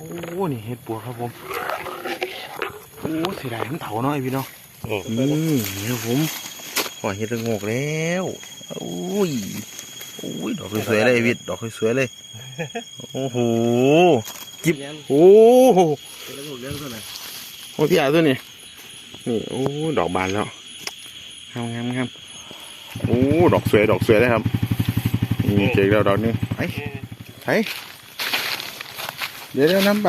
โอ้นี่เห็ดปัวครับผมโอ้เสียดายมันเถาเนาะไอพี่เนาะอืมนี่นี่ครับผมหอยเห็ดระโงกแล้วโอ้ยโอ้ยดอกสวยๆเลยไอวิทย์ดอกสวยๆเลยโอ้โหจิบโอ้โหเป็นระบบเรื่องเท่าไหร่โอ้ยพี่อาตัวนี้นี่โอ้ดอกบานแล้วงามงามงามโอ้ดอกสวยดอกสวยเลยครับนี่เจอแล้วดอกหนึงไอ้ไอ้ เดี๋ยวเดี๋ยวน้ำไป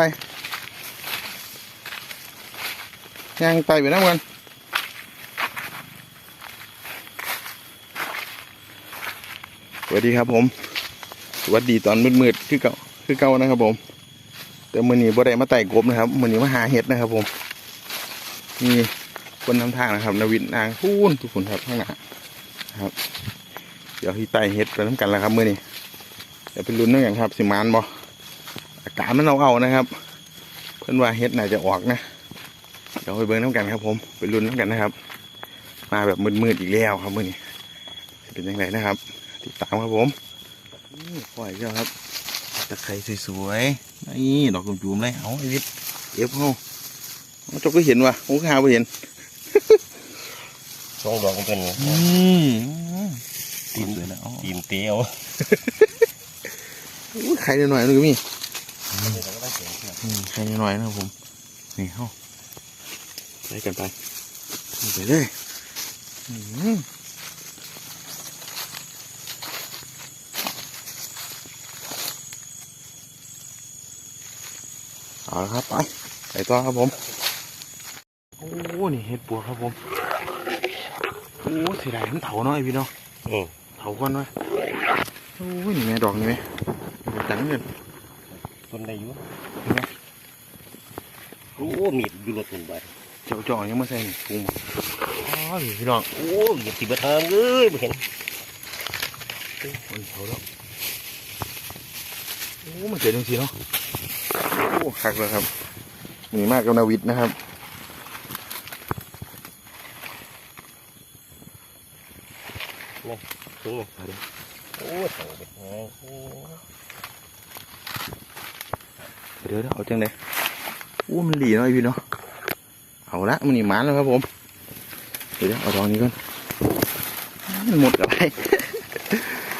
ย่างไปไปน้ำกันสวัสดีครับผม สวัสดีตอนมืดๆคือเก่าคือเก่านะครับผม แต่มือนี้บ่ได้มาไต่กบนะครับมือนี้มาหาเห็ดนะครับ ผมนี่คนนำทางนะครับนวินนางพูนทุกคนครับข้างหน้าครับ เดี๋ยวที่ไต่เห็ดไปน้ำกันแล้วครับมือนี้เดี๋ยวไปลุ้นด้วยกันครับ สิมานบ่ อากาศมันเอาเอาๆนะครับ เพื่อนว่าเห็ดน่าจะออกนะ เดี๋ยวไปเบิ่งน้ำกันครับ ผมไปลุ้นน้ำกันนะครับ มาแบบมืดๆอีกแล้วครับมือนี้จะเป็นยังไงนะครับ ติดตามครับผมนี่ปล่อยแล้วครับตะไคร้สวยๆนี่ดอกจุ่มๆเลยเอาไอ้วิทย์เก็บเอาเอาเจกก็เห็นว่ะผมก็หาไปเห็นช่องดอกมันเป็นอืมตีนสวยแล้วตีนเตี้ยวอุ้ยไข่หน่อยๆนึงก็มี อืมไข่หน่อยๆนะครับผม นี่เข้าไปกันไปไปเลยอืมเอาละครับไปไปต่อครับผม โอ้นี่เห็ดปัวครับผมโอ้เสียดายมันเถาเนาะไอพี่เนาะอืมเถาก่อนไว้โอ้ยนี่แม่ดอกนี่ไหมดอกจังเงิน ต้นได้อยู่เห็นไหมโอ้มีดอยู่รถหุ่นไปเจ้าจ่อยังไม่ใส่นี่ปรุงบ่อ๋อนี่พี่น้องโอ้เหยียบติบะทางเลยไม่เห็นมันเถาแล้วโอ้มันเกิดจังสีเนาะโอ้คักเลยครับมีมากกับนาวิทย์นะครับสูงโอ้เต่าเป็นไงโอ้เดี๋ยวเดี๋ยวเอาจังเลยโอ้มันหลีเนาะไอพี่เนาะเอาละมันนี่หมานแล้วครับผม เดี๋ยวเดี๋ยวเอาดอกนี้ก่อนมันหมดอะไร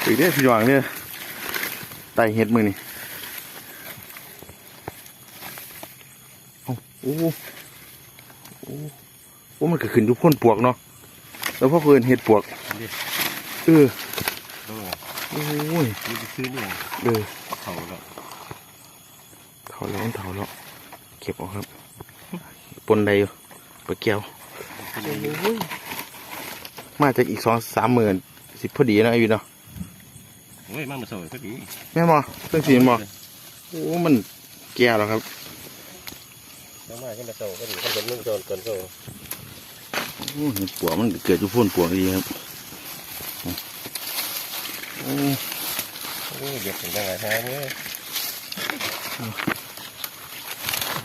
อีกเด้อพี่หวังเนี่ยไต่เห็ดมือนี่เอาโอ้โอ้โอ้มันก็ขึ้นทุกพ่นปวกเนาะแล้วพ่อเพิ่นเห็ดปวกเออโอ้โอ้ยนี่ไปซื้อเนี่ยเออเขาแล้ว เถาแล้วมันเถาแล้วเก็บเออกครับ ปนใดอยู่ปลาแก้วมาจากอีกสองสามหมื่นสิพอดีนะไอ้วินเนาะโอ้ยมามาสวยก็ดีแม่นบ่เครื่องสีนบ่โอ้มันแก่แล้วครับมามาขึ้นมาโซ่ก็ดีขั้นบนนึ่งโซนก่อนโซ่โอ้เห็ดปวกมันเกิดอยู่พ่นปวกดีครับโอ้โอ้เหยียบถึงได้ไงฮะเนี่ย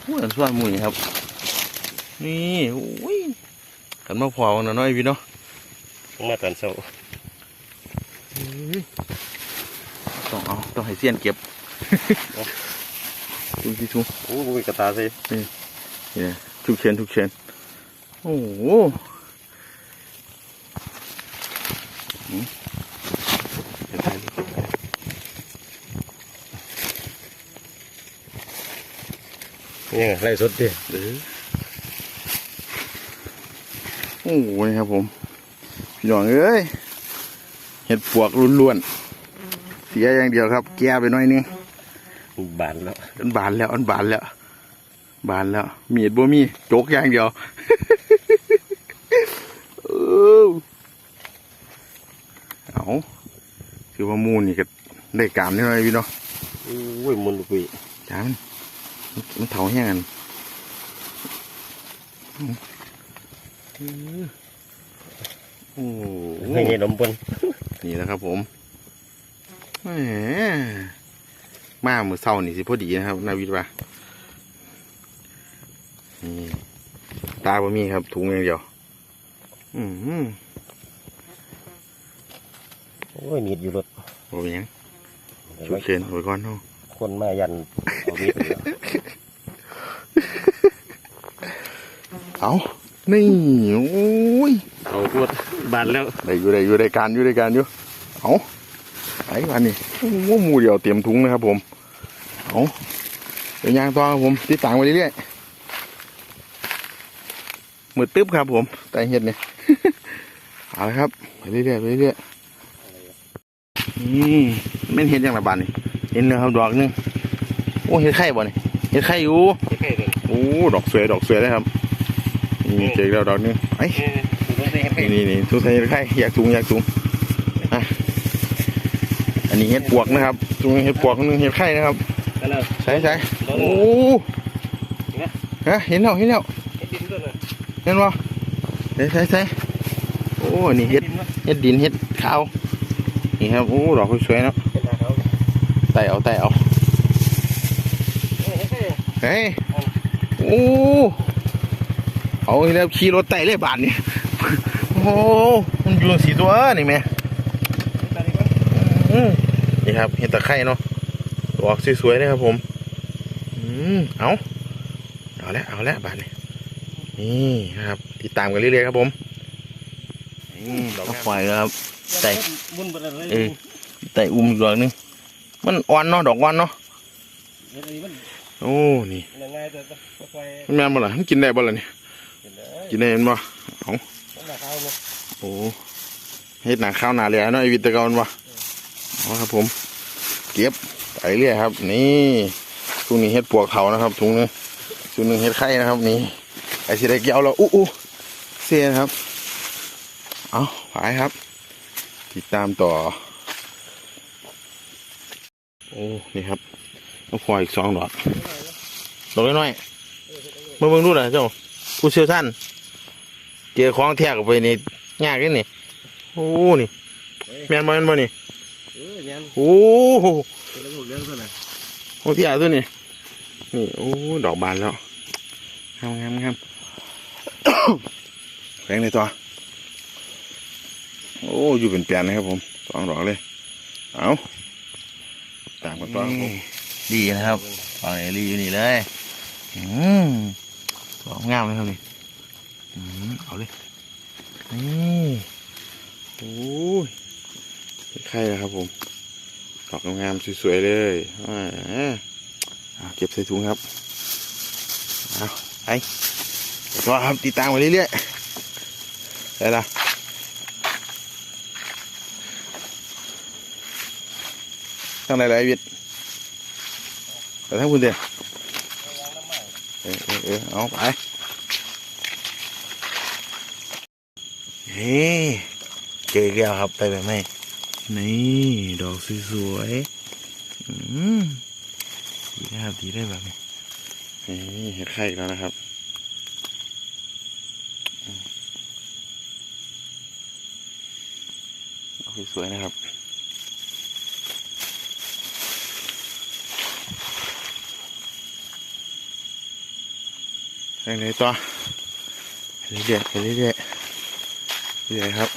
โหอันส่วนหมุยครับ นี่โอ้ยกันมาพอกันหน่อยพี่เนาะมาตอนโซ่ต้องเอาต้องให้เสียนเก็บดูสิทุกโอ้ยกระตาสิเนี่ยทุกเชนทุกเชนโอ้โหหืมเก็บไปเก็บไป นี่ไงไล่สดดิเออโอ้โหนี่ครับผมพี่น้องเอ้ยเห็ดปวกล้วนๆเสียอย่างเดียวครับ แก้ไปหน่อยนึงบานแล้วอันบานแล้วอันบานแล้ว บานแล้ว มีดบ่มีโจกอย่างเดียวเออเอาคือว่าหมูนี่ก็ได้การนี่หน่อยพี่เนาะโอ้ยมุนปีจานมัน มันเถาแห้งกันโอ้โหให้เงี้ยนมปนนี่แหละครับผมแหมมาเมื่อเช้านี่สิพอดีนะครับ นาวิทย์ว่านี่ตาบ่มีครับ ถุงอย่างเดียว อืมโอ้ยมีดอยู่รถบ่เป็นหยังชุดเชนไว้ก่อนเนาะคนมายันเอามีดไปแล้ว เอานี่โอ้ยเอาปวดบาดแล้วได้อยู่ได้อยู่ได้การอยู่ได้การอยู่เอาไอ้วันนี้โอ้โหหมูเดียวเตรียมถุงนะครับผมเอาเดี๋ยวยางต่อครับผมติดต่างไปเรื่อยๆมือตึ๊บครับผมแต่เห็ดเนี่ยเอาละครับไปเรื่อยๆไปเรื่อยๆอืมไม่นเห็ดอย่างละบาทนี่เห็นแล้วครับดอกหนึงโอ้เห็ดไข่บ่เนี่ยเห็ดไข่อยู่ใกล้ๆเลยโอ้ดอกสวยดอกสวยเลยครับ นี่เจอแล้วดอกหนึงไอ้นี่ต้องใส่ให้นี่นี่นี่ทุกท่านเห็ดไข่อยากสูงอยากสูงอะอันนี้เห็ดปวกนะครับสูงเห็ดปวกคนหนึงเห็ดไข่นะครับแล้วใช่ใช่โอ้ฮะเห็นแล้วเห็นแล้วให้ดินด้วยเลยเห็นบ่ใช่ใช่ใช่โอ้อันนี่เห็ดดินวะเห็ดดินเห็ดขาวนี่ครับโอ้ดอกสวยๆเนาะเป็นหน้าเขาไต่เอาไต่เอาเฮ้ยเฮ้ยเฮ้ยโอ้ เอาอีกแล้วขี่รถไต่เลยบาทนี่โอ้โหมันอยู่สีตัวนี่แม่ตาดีกว่าอืมนี่ครับเห็ดตะไคร่เนาะดอกสวยๆเลยครับผม อืมเอาเอาแล้วเอาแล้วบาทนี่นี่นะครับ ติดตามกันเรื่อยๆครับผมอืมดอกไฟครับใส่บุญบดเลยเออแต่อุ้มอีกดอกหนึงมันอ่อนเนาะดอกอ่อนเนาะเฮ็ดอันนี้มันโอ้นี่ยังไงแต่ค่อยมันแม่นบ่ล่ะมันกินได้บ่ล่ะเนี่ยๆกินเลยกินได้นบ่เขาเนาะโอ้เฮ็ดหนาข้าวหนาเหลือเนาะไอวิตกอนบ่เอครับผม เก็บไปเรื่อยครับ นี่ถุงนี้เฮ็ดปวกเขานะครับถุงนึงถุงนึงเฮ็ดไข่นะครับ นี่ไอสิได้เกี่ยวแล้วอู้อู้เสียนะครับ เอาไปครับ ติดตามต่อ โอ้ นี่ครับต้องคอยอีกสองดอกดอกน้อยๆมาเบิ่งดูหน่อยเจ้าผู้เชี่ยวชาญ เจอของแท้กับไปนี่ยากเลยนี่โอ้นี่แม่นบ่แม่นบ่นี่เออยันโอ้โหเป็นระบบเรื่องเท่าไหร่โอ้พี่อาตัวนี้นี่โอ้ดอกบานแล้วงามงามงามแพงในตัวโอ้อยู่เป็นแปลนนะครับผมสองดอกเลย เอาตามกันต่อครับผมดีนะครับฝั่งไหนรีอยู่นี่เลยอืมดอกงามเลยครับนี่อืม เอาเลยนี่โอ้ยใครนะครับผมดอกงามๆสวยๆเลยเอาเก็บใส่ถุงครับเอาไปต่อครับติดตามไปเรื่อยๆได้ละทั้งไหนไรวิทย์ไปทั้งคุณเดียวเออเออเอาไป เฮ้เจออีกแล้วครับไปแบบไหนนี่ดอกสวยๆอืมดีนะครับดีได้แบบนี้นี่เห็ดไข่แล้วนะครับสวยๆนะครับไปไหนต่อไปเรื่อยๆไปเรื่อยๆ เรื่อยๆครับ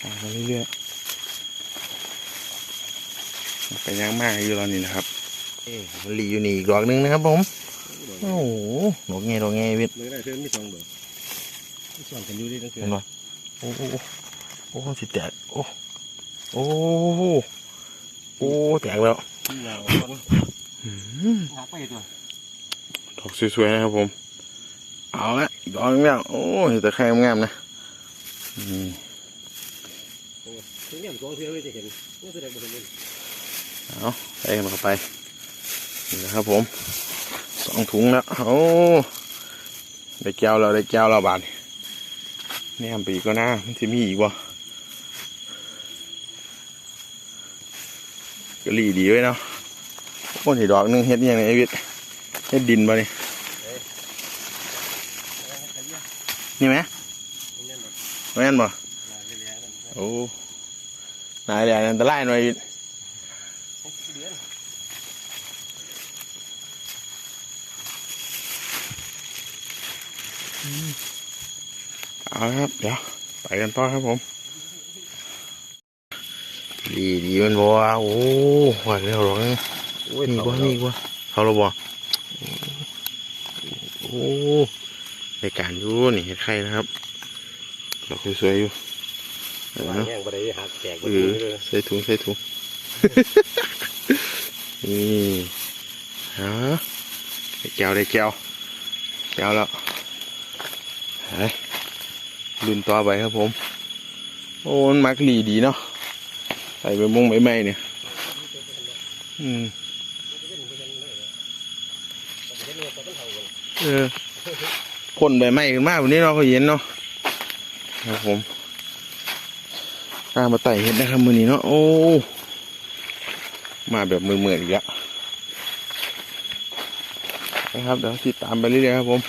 ทางไปเรื่อยๆไปย่างมากอยู่ตอนนี้นะครับเอ๊ะมันหลีอยู่นี่อีกดอกหนึงนะครับผม โอ้โหดอกไงดอกไงวิทย์มือได้เท่ามีสองดอกสอนกันอยู่ดีตั้งแต่เห็นปะโอ้โหโอ้โหสิแตกโอ้โอ้โหโอ้แตกแล้วที่เราอืมหาไปตัวดอกสวยๆนะครับผม เอาละอีกดอกหนึงแล้วโอ้เห็นแต่ไข่งามๆนะอืมถึงเนี่ยสองเที่ยวเลยจะเห็นนี่แสดงว่าเห็นเอาไปกันเข้าไปนี่นะครับผมสองถุงแล้วโอ้ได้แก้วแล้วได้แก้วแล้วบาทนี่ทำไปอีกก็น่ามันจะมีอีกวะก็รีดีไว้เนาะโอ้นี่ดอกหนึงเฮ็ดอิหยังไงไอ้วิทย์เฮ็ดดินบ่นี่ นี่ไหมไม่งั้นบ่โอ้นายแหละอันตรายหน่อยวิทย์เอาละครับเดี๋ยวไปกันต่อครับผมดีดีมันบัวโอ้หวานแล้วหรอกนี่โอ้ยนี่เขาบัวนี่บัวเขาเราบัวโโอ้ ในการอยู่นี่เห็ดไข่นะครับดอกสวยๆอยู่เอวางอแห้งบ่ได้หักแตกบ่เอได้อเลยใส่ถุงใส่ถุง นี่ฮะได้แก้วได้แก้วแก้วแล้วไปรุ่นต่อไปครับผม โอ้มันมักหลีดีเนาะใส่ใบมงใบไม้เนี่ย อืม เออ พ่นใบไม้ขึ้นมาวันนี้เนาะเขาเย็นเนาะครับผมตามมาไต่เห็ดนะครับมือนี้เนาะโอ้มาแบบมือเหมือนอีกแล้วนะครับเดี๋ยวติดตามไปเรื่อยๆครับผม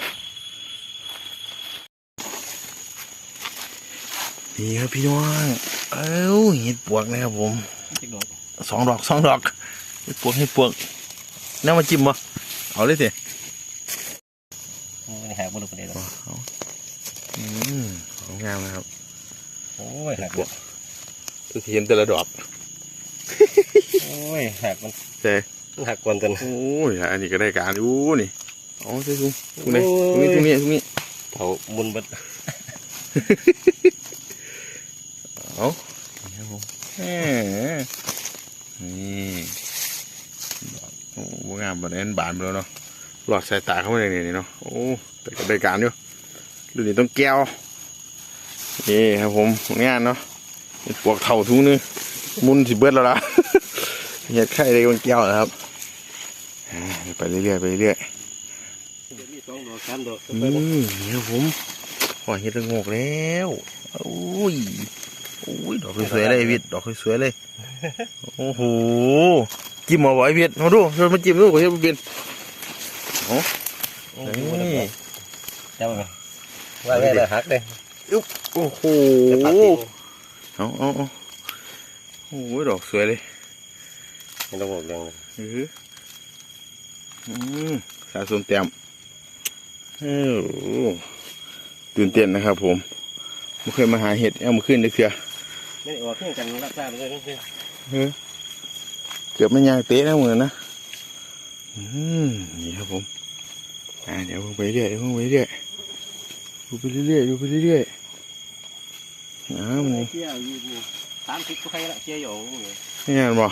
นี่ครับพี่น้องเอ้าเห็ดปวกนะครับผมจิกดอกสองดอกสองดอกเห็ดปวกเห็ดปวกน้ำมาจิ้มบ่เอาเลยสิ นี่หักบ่ได้ปานใดหรอกอืมของงามนะครับ โอ้ยหักบวกตัวทีมแต่ละดอกโอ้ยหักมันใช่มันหักกวนกันโอ้ยอันนี้ก็ได้การอยู่นี่เอ๋อใช่ถุงถุงไหนถุงนี้ถุงนี้ถุงนี้เผามุนเบิดเอานี่ครับผมแหมนี่ดอกโอ้โหงามแบบนี้บานไปแล้วเนาะ หลอดสายตาเข้ามาในนี่เนาะโอ้แต่ก็ได้การอยู่รุ่นนี้ต้องแก้วนี่ครับผมงานเนาะปวกเท่าทุงนึงมุนสิเบิดแล้วล่ะเห็ดไข่ได้บนแก้วนะครับไปเรื่อยๆไปเรื่อยๆนี่ครับผมหอยเห็ดระงกแล้วโอ้ยโอ้ยดอกสวยๆเลยวิทดอกสวยๆเลยโอ้โหจิ้มมาบ่อยวิทย์มาดูมาจิ้มดูก็เห็นมันเป็น โอ้ยนี่จับมันว่าแม่เลยหักเลยโอ้โหจะปัดทิ้งเอาเอาเอาโอ้ยดอกสวยเลยไม่ต้องบอกเรื่องเลยอืออืมสะสมเต็มเอ้าตื่นเต้นนะครับผมไม่เคยมาหาเห็ดเอามาขึ้นเลยเถื่อไม่ได้ออกเพียงกันรับทราบเลยนะเพื่อนเออเกือบไม่ยางเตะนะเหมือนนะ อืมนี่ครับผม อ่าเดี๋ยวเพิ่งไปเรื่อยเดี๋ยวเพิ่งไปเรื่อยดูไปเรื่อยๆดูไปเรื่อยๆอ้าวมันนี่เชี่ยวอยู่สามสิบก็ใครละเชี่ยวอยู่นี่นี่เห็นบ่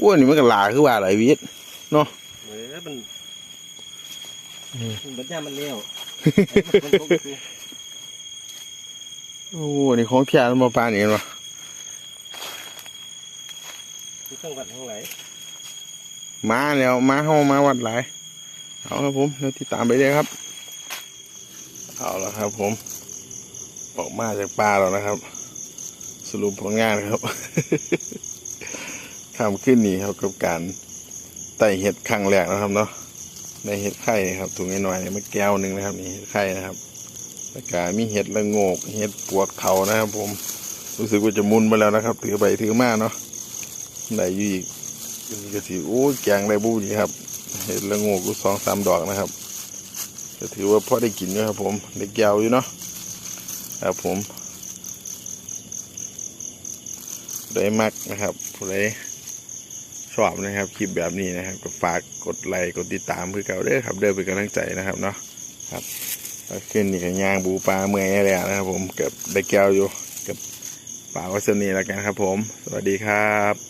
อ้วนนี่มันก็หลาคือว่าอะไรวิทย์เออมันมันบัดย่ามันเลี้ยวมันตกอยู่โอ้นี่ของเทียนมาปานนี่เห็นบ่ที่ต้องวัดทั้งหลายมาแล้วมาเฮามาวัดหลาย เอาครับผมเดี๋ยวติดตามไปเลยครับ เอาละครับผมออกมาจากป่าแล้วนะครับ สรุปผลงานครับทำขึ้นนี่ครับกับการไต่เห็ดครั้งแรกนะครับเนาะในเห็ดไข่นะครับถุงน้อยๆมาแก้วหนึ่งนะครับนี่เห็ดไข่นะครับแล้วก็มีเห็ดละโงก เห็ดปวกเขานะครับ ผมรู้สึกว่าจะมุนไปแล้วนะครับ ถือไปถือมาเนาะได้อยู่อีกนี่ก็สิโอ้แกงได้บูดีครับ เห็ดละโงกอยู่สองสามดอกนะครับก็ถือว่าพอได้กินอยู่ครับ ผมได้แก้วอยู่เนาะครับผมได้มักนะครับผู้ชอบนะครับคลิปแบบนี้นะครับก็ฝากกดไลค์กดติดตามเพื่อเก่าเด้อครับเด้อเป็นกำลังใจนะครับเนาะครับขึ้นนี่กับย่างบูปลาเมื่อยแล้วนะครับ ผมเกับได้แก้วอยู่กับปลาวัสนีแล้วกันครับ ผม สวัสดีครับ